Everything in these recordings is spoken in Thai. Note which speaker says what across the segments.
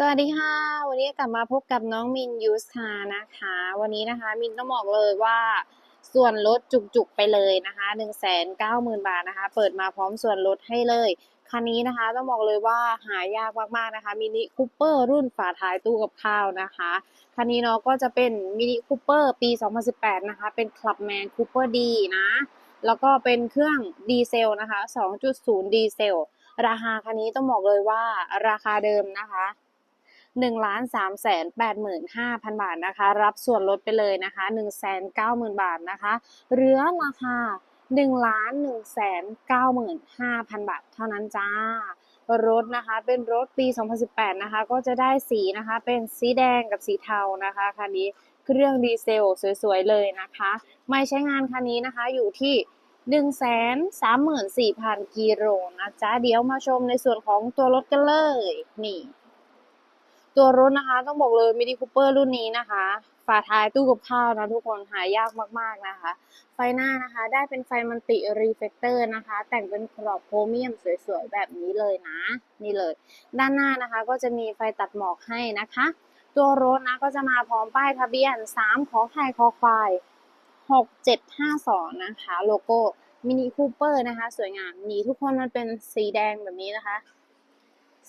Speaker 1: สวัสดีค่ะ วันนี้กลับมาพบกับน้องมินยูสค่ะนะคะ วันนี้นะคะ มินต้องบอกเลยว่าส่วนลดจุกๆไปเลยนะคะ1 9 0 0 0 0บาทนะคะ เปิดมาพร้อมส่วนลดให้เลย คันนี้นะคะต้องบอกเลยว่าหายากมากๆนะคะมินิคูเปอร์รุ่นฝาท้ายตู้กับข้าวนะคะ คันนี้เนาะก็จะเป็นมินิคูเปอร์ปี 2018 นะคะ เป็นคลับแมนคูเปอร์ดีนะ แล้วก็เป็นเครื่องดีเซลนะคะ 2.0 ดีเซล ราคาคันนี้ต้องบอกเลยว่าราคาเดิมนะคะ หนึ่งล้านสามแสนแปดหมื่นห้าพันบาทนะคะ รับส่วนลดไปเลยนะคะหนึ่งแสนเก้าหมื่นบาทนะคะ เหลือราคาหนึ่งล้านหนึ่งแสนเก้าหมื่นห้าพันบาทเท่านั้นจ้ารถนะคะ เป็นรถปี 2018 นะคะ ก็จะได้สีนะคะ เป็นสีแดงกับสีเทานะคะคันนี้เครื่องดีเซลสวยๆเลยนะคะ ไม่ใช้งานคันนี้นะคะอยู่ที่134,000กิโลนะจ๊ะ เดี๋ยวมาชมในส่วนของตัวรถกันเลย นี่ ตัวรถนะคะ ต้องบอกเลยมินิคูเปอร์รุ่นนี้นะคะ ฝาท้ายตู้กับข้าวนะทุกคนหายากมากๆนะคะ ไฟหน้านะคะได้เป็นไฟมันติรีเฟกเตอร์นะคะ แต่งเป็นกรอบโครเมียมสวยๆ แบบนี้เลยนะ นี่เลย ด้านหน้านะคะก็จะมีไฟตัดหมอกให้นะคะ ตัวรถนะก็จะมาพร้อมป้ายทะเบียน 3 ขอไข่คอควาย 6752 นะคะ โลโก้มินิคูเปอร์นะคะ สวยงามนี่ทุกคนมันเป็นสีแดงแบบนี้นะคะ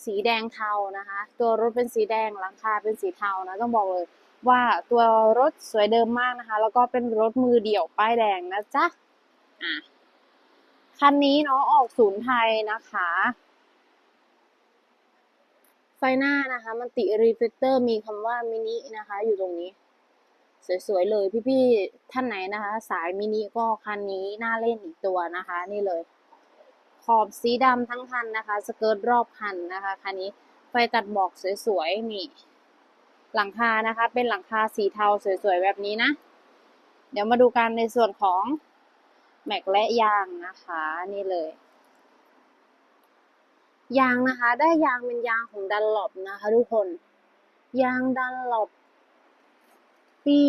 Speaker 1: สีแดงเทานะคะ ตัวรถเป็นสีแดงหลังคาเป็นสีเทานะต้องบอกเลยว่าตัวรถสวยเดิมมากนะคะ แล้วก็เป็นรถมือเดี่ยวป้ายแดงนะจ๊ะอะคันนี้เนาะออกศูนย์ไทยนะคะ ไฟหน้านะคะ มันติรีเฟกเตอร์มีคำว่ามินินะคะ อยู่ตรงนี้ สวยๆเลยพี่ๆท่านไหนนะคะ สายมินิก็คันนี้น่าเล่นอีกตัวนะคะ นี่เลย อบสีดำทั้งคันนะคะ สเกิร์ตรอบคันนะคะคันนี้ไฟตัดหมอกสวยๆนี่ หลังคานะคะ เป็นหลังคาสีเทาสวยๆแบบนี้นะ เดี๋ยวมาดูกันในส่วนของแม็กและยางนะคะ นี่เลย ยางนะคะ ได้ยางเป็นยางของดันหลบนะคะ ทุกคน ยางดันหลบปี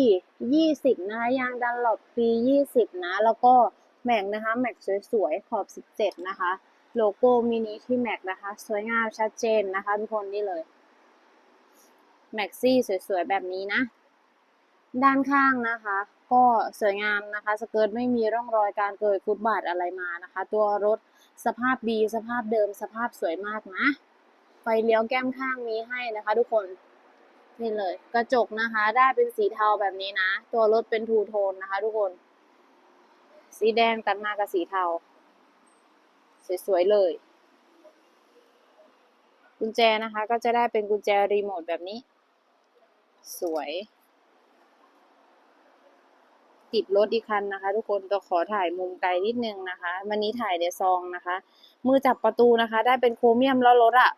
Speaker 1: ยี่สิบนะคะ ยางดันหลบปียี่สิบนะ แล้วก็ แม็กนะคะแม็กสวยๆขอบสิบเจ็ดนะคะ โลโก้มินิที่แม็กนะคะ สวยงามชัดเจนนะคะทุกคนนี่เลยแม็กซี่สวยๆ แบบนี้นะ ด้านข้างนะคะ ก็สวยงามนะคะ สเกิร์ตไม่มีร่องรอยการเกิดฟุตบาทอะไรมานะคะ ตัวรถสภาพดีสภาพเดิมสภาพสวยมากนะ ไฟเลี้ยวแก้มข้างมีให้นะคะทุกคนนี่เลย กระจกนะคะ ได้เป็นสีเทาแบบนี้นะ ตัวรถเป็นทูโทนนะคะทุกคน สีแดงตัดมากับสีเทา สวยๆเลย กุญแจนะคะก็จะได้เป็นกุญแจรีโมทแบบนี้ สวย ติดรถอีกคันนะคะ ทุกคนก็ขอถ่ายมุมไกลนิดนึงนะคะ วันนี้ถ่ายในซองนะคะ มือจับประตูนะคะ ได้เป็นโครเมียมแล้วรถอะ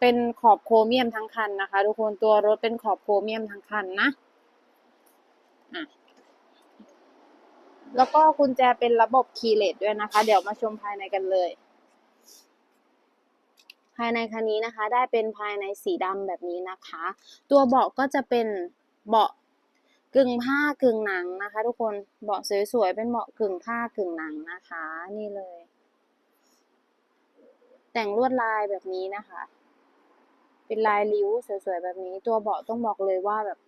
Speaker 1: เป็นขอบโครเมียมทั้งคันนะคะ ทุกคนตัวรถเป็นขอบโครเมียมทั้งคันนะอะ แล้วก็กุญแจเป็นระบบคีย์เลสด้วยนะคะ เดี๋ยวมาชมภายในกันเลย ภายในคันนี้นะคะ ได้เป็นภายในสีดำแบบนี้นะคะ ตัวเบาะก็จะเป็นเบาะกึ่งผ้ากึ่งหนังนะคะ ทุกคนเบาะสวยๆเป็นเบาะกึ่งผ้ากึ่งหนังนะคะ นี่เลย แต่งลวดลายแบบนี้นะคะ เป็นลายริ้วสวยๆแบบนี้ ตัวเบาะต้องบอกเลยว่าแบบ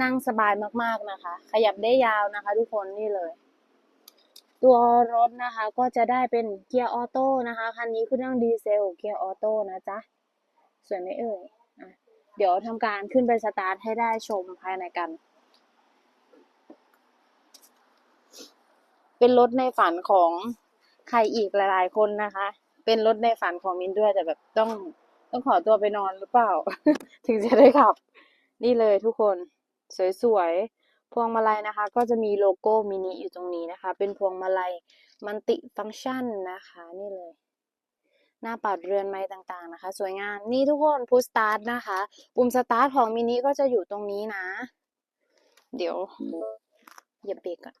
Speaker 1: นั่งสบายมากๆนะคะ ขยับได้ยาวนะคะ ทุกคนนี่เลย ตัวรถนะคะก็จะได้เป็นเกียร์ออโต้นะคะคันนี้คือนั่งดีเซลเกียร์ออโต้นะจ๊ะสวยไหมเอ่ยอะเดี๋ยวทำการขึ้นไปสตาร์ทให้ได้ชมภายในกัน เป็นรถในฝันของใครอีกหลายๆคนนะคะ เป็นรถในฝันของมินด้วยแต่แบบต้องต้องขอตัวไปนอนหรือเปล่า ถึงจะได้ขับ นี่เลยทุกคน สวยๆ พวงมาลัยนะคะ ก็จะมีโลโก้มินิอยู่ตรงนี้นะคะ เป็นพวงมาลัยมันติฟังก์ชันนะคะนี่เลย หน้าปัดเรือนไม้ต่างๆนะคะ สวยงามนี่ทุกคนพุชสตาร์ทนะคะ ปุ่มสตาร์ทของมินิก็จะอยู่ตรงนี้นะ เดี๋ยวเหยียบเบรกก่อน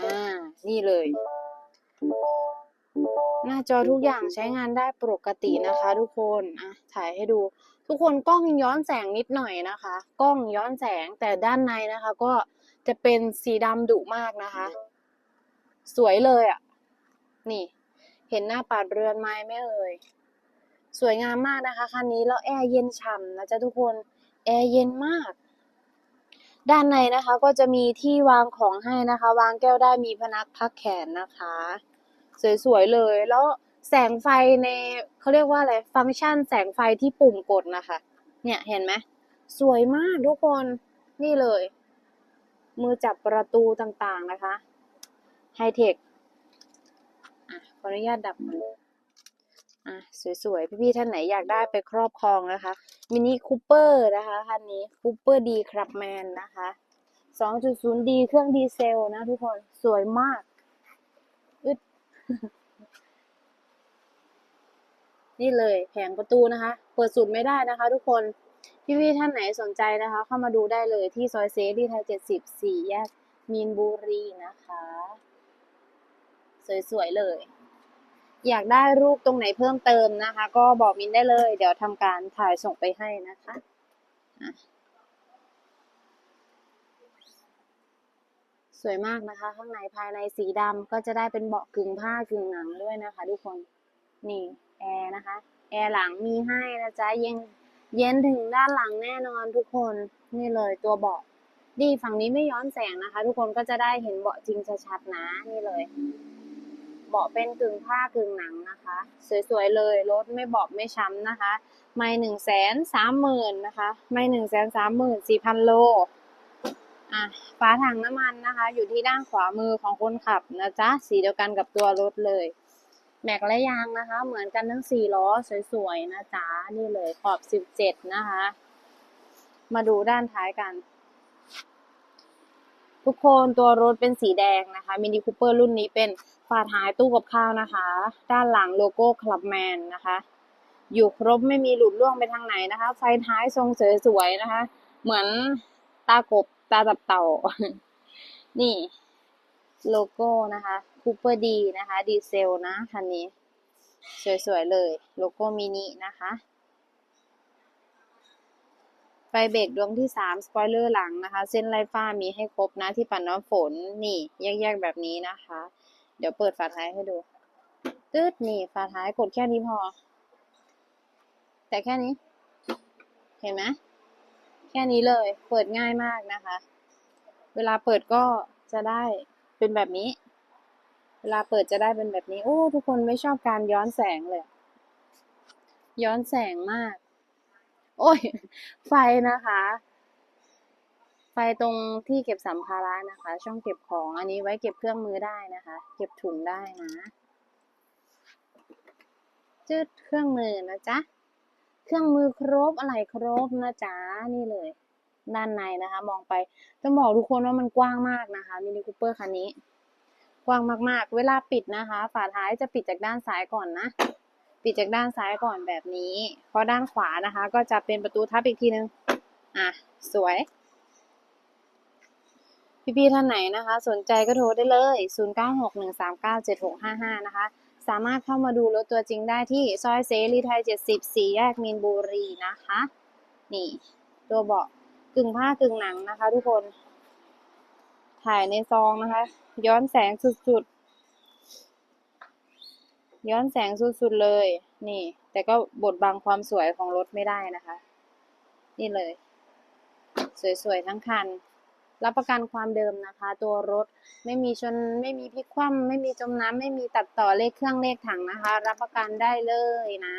Speaker 1: อ่า นี่เลย หน้าจอทุกอย่างใช้งานได้ปกตินะคะทุกคน อะ ถ่ายให้ดู ทุกคนกล้องย้อนแสงนิดหน่อยนะคะ กล้องย้อนแสงแต่ด้านในนะคะ ก็จะเป็นสีดำดุมากนะคะ สวยเลยอะ่ะ นี่ เห็นหน้าปัดเรือนไม้ไหมเอ่ยสวยงามมากนะคะคันนี้แล้วแอร์เย็นฉ่ำนะจ๊ะทุกคนแอร์เย็นมาก ด้านในนะคะก็จะมีที่วางของให้นะคะ วางแก้วได้มีพนักพักแขนนะคะ สวยๆเลยแล้ว แสงไฟในเขาเรียกว่าอะไรฟังก์ชันแสงไฟที่ปุ่มกดนะคะ เนี่ยเห็นไหมสวยมากทุกคนนี่เลย มือจับประตูต่างๆนะคะไฮเทคอะขออนุญาตดับมันอะสวยๆ พี่ๆท่านไหนอยากได้ไปครอบครองนะคะมินิคูเปอร์นะคะคันนี้คูเปอร์ดีครับแมนนะคะ 2.0D เครื่องดีเซลนะทุกคนสวยมากอึด นี่เลยแผงประตูนะคะ เปิดสุดไม่ได้นะคะ ทุกคนพี่ๆท่านไหนสนใจนะคะ เข้ามาดูได้เลยที่ซอยเซรีไทย70สี่แยกมีนบุรีนะคะ สวยๆเลย อยากได้รูปตรงไหนเพิ่มเติมนะคะ ก็บอกมินได้เลย เดี๋ยวทำการถ่ายส่งไปให้นะคะสวยมากนะคะ ข้างในภายในสีดำก็จะได้เป็นเบาะกึ่งผ้ากึ่งหนังด้วยนะคะ ทุกคนนี่ แอร์นะคะ แอร์หลังมีให้นะจ๊ะเย็นเย็นถึงด้านหลังแน่นอนทุกคนนี่เลยตัวเบาะดีฝั่งนี้ไม่ย้อนแสงนะคะ ทุกคนก็จะได้เห็นเบาะจริงชัดๆนะนี่เลย เบาะเป็นกึ่งผ้ากึ่งหนังนะคะ สวยๆเลยรถไม่เบาไม่ช้ำนะคะ ไม่หนึ่งแสนสามหมื่นนะคะ ไม่หนึ่งแสนสามหมื่นสี่พันโลอะฝาถังน้ำมันนะคะ อยู่ที่ด้านขวามือของคนขับนะจ๊ะสีเดียวกันกับตัวรถเลย แม็กและยางนะคะ เหมือนกันทั้งสี่ล้อสวยๆนะจ๊ะนี่เลยขอบสิบเจ็ดนะคะ มาดูด้านท้ายกัน ทุกคนตัวรถเป็นสีแดงนะคะมินิคูเปอร์รุ่นนี้เป็นฝาท้ายตู้กับข้าวนะคะ ด้านหลังโลโก้คลับแมนนะคะ อยู่ครบไม่มีหลุดล่วงไปทางไหนนะคะ ไฟท้ายทรงสวยๆนะคะ เหมือนตากบตาตับเต่า นี่ โลโก้นะคะ คูเปอร์ดีนะคะ ดีเซลนะคันนี้ สวย ๆ เลย โลโก้มินินะคะ ไฟเบรกดวงที่สามสปอยเลอร์หลังนะคะ เส้นไล่ฟ้ามีให้ครบนะ ที่ปัดน้ำฝนนี่แยกๆแบบนี้นะคะ เดี๋ยวเปิดฝาท้ายให้ดูตืดนี่ฝาท้ายกดแค่นี้พอ แต่แค่นี้ เห็นไหมแค่นี้เลย เปิดง่ายมากนะคะ เวลาเปิดก็จะได้เป็นแบบนี้ เวลาเปิดจะได้เป็นแบบนี้ โอ้ ทุกคนไม่ชอบการย้อนแสงเลย ย้อนแสงมาก โอ้ย ไฟนะคะ ไฟตรงที่เก็บสัมภาระนะคะ ช่องเก็บของอันนี้ไว้เก็บเครื่องมือได้นะคะ เก็บถุงได้นะจืดเครื่องมือนะจ๊ะ เครื่องมือครบอะไรครบนะจ๊ะนี่เลย ด้านในนะคะ มองไปต้องบอกทุกคนว่ามันกว้างมากนะคะมินิคูเปอร์คันนี้ กว้างมากๆ เวลาปิดนะคะ ฝาท้ายจะปิดจากด้านซ้ายก่อนนะ ปิดจากด้านซ้ายก่อนแบบนี้ เพราะด้านขวานะคะ ก็จะเป็นประตูทับอีกทีนึง อะ สวย พี่ๆท่านไหนนะคะ สนใจก็โทรได้เลย 0961397655 นะคะ สามารถเข้ามาดูรถตัวจริงได้ที่ซอยเสรีไทย74แยกมีนบุรีนะคะ นี่ ตัวเบาะกึ่งผ้ากึ่งหนังนะคะ ทุกคน ถ่ายในซองนะคะ ย้อนแสงสุดๆ ย้อนแสงสุดๆเลย นี่ แต่ก็บดบังความสวยของรถไม่ได้นะคะ นี่เลย สวยๆ ทั้งคัน รับประกันความเดิมนะคะ ตัวรถไม่มีชนไม่มีพลิกคว่ำไม่มีจมน้ำไม่มีตัดต่อเลขเครื่องเลขถังนะคะ รับประกันได้เลยนะ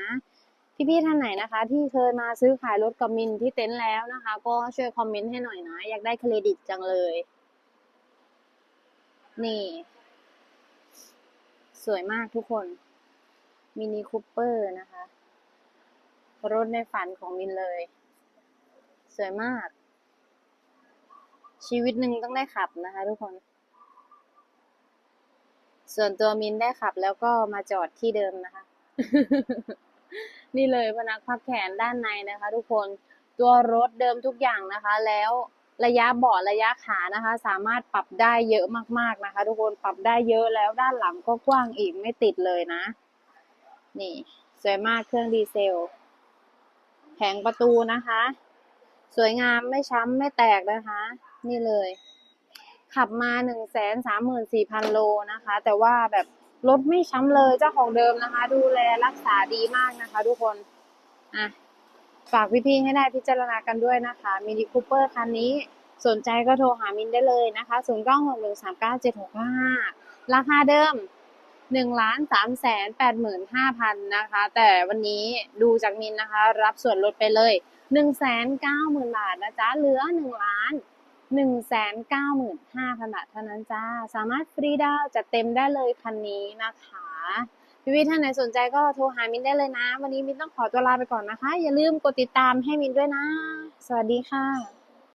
Speaker 1: พี่ๆท่านไหนนะคะ ที่เคยมาซื้อขายรถกับมินที่เต็นท์แล้วนะคะ ก็ช่วยคอมเมนต์ให้หน่อยนะ อยากได้เครดิตจังเลย นี่ สวยมากทุกคนมินิคูเปอร์นะคะ รถในฝันของมินเลย สวยมาก ชีวิตหนึ่งต้องได้ขับนะคะทุกคน ส่วนตัวมินได้ขับแล้วก็มาจอดที่เดิมนะคะ นี่เลยพนักพักแขนด้านในนะคะ ทุกคนตัวรถเดิมทุกอย่างนะคะ แล้ว ระยะเบาะระยะขานะคะ สามารถปรับได้เยอะมากๆนะคะ ทุกคนปรับได้เยอะแล้วด้านหลังก็กว้างอีกไม่ติดเลยนะ นี่ สวยมากเครื่องดีเซล แผงประตูนะคะ สวยงามไม่ช้ำไม่แตกนะคะ นี่เลย ขับมาหนึ่งแสนสามหมื่นสี่พันโลนะคะ แต่ว่าแบบรถไม่ช้ำเลยเจ้าของเดิมนะคะ ดูแลรักษาดีมากนะคะ ทุกคนอะ ฝากพี่ๆให้ได้พิจารณากันด้วยนะคะมินิคูเปอร์คันนี้สนใจก็โทรหามินได้เลยนะคะ0 9 6 1 3 9 7 6 5 ราคาเดิม1ล้าน3แสน8หมื่น5พันนะคะ แต่วันนี้ดูจากมินนะคะ รับส่วนลดไปเลย1แสน9หมื่นบาทนะจ๊ะ เหลือ1ล้าน1แสน9หมื่น5พันบาทเท่านั้นจ้า สามารถฟรีดาวจัดเต็มได้เลยคันนี้นะคะ พี่ๆท่านไหนสนใจก็โทรหามินได้เลยนะ วันนี้มินต้องขอตัวลาไปก่อนนะคะ อย่าลืมกดติดตามให้มินด้วยนะ สวัสดีค่ะ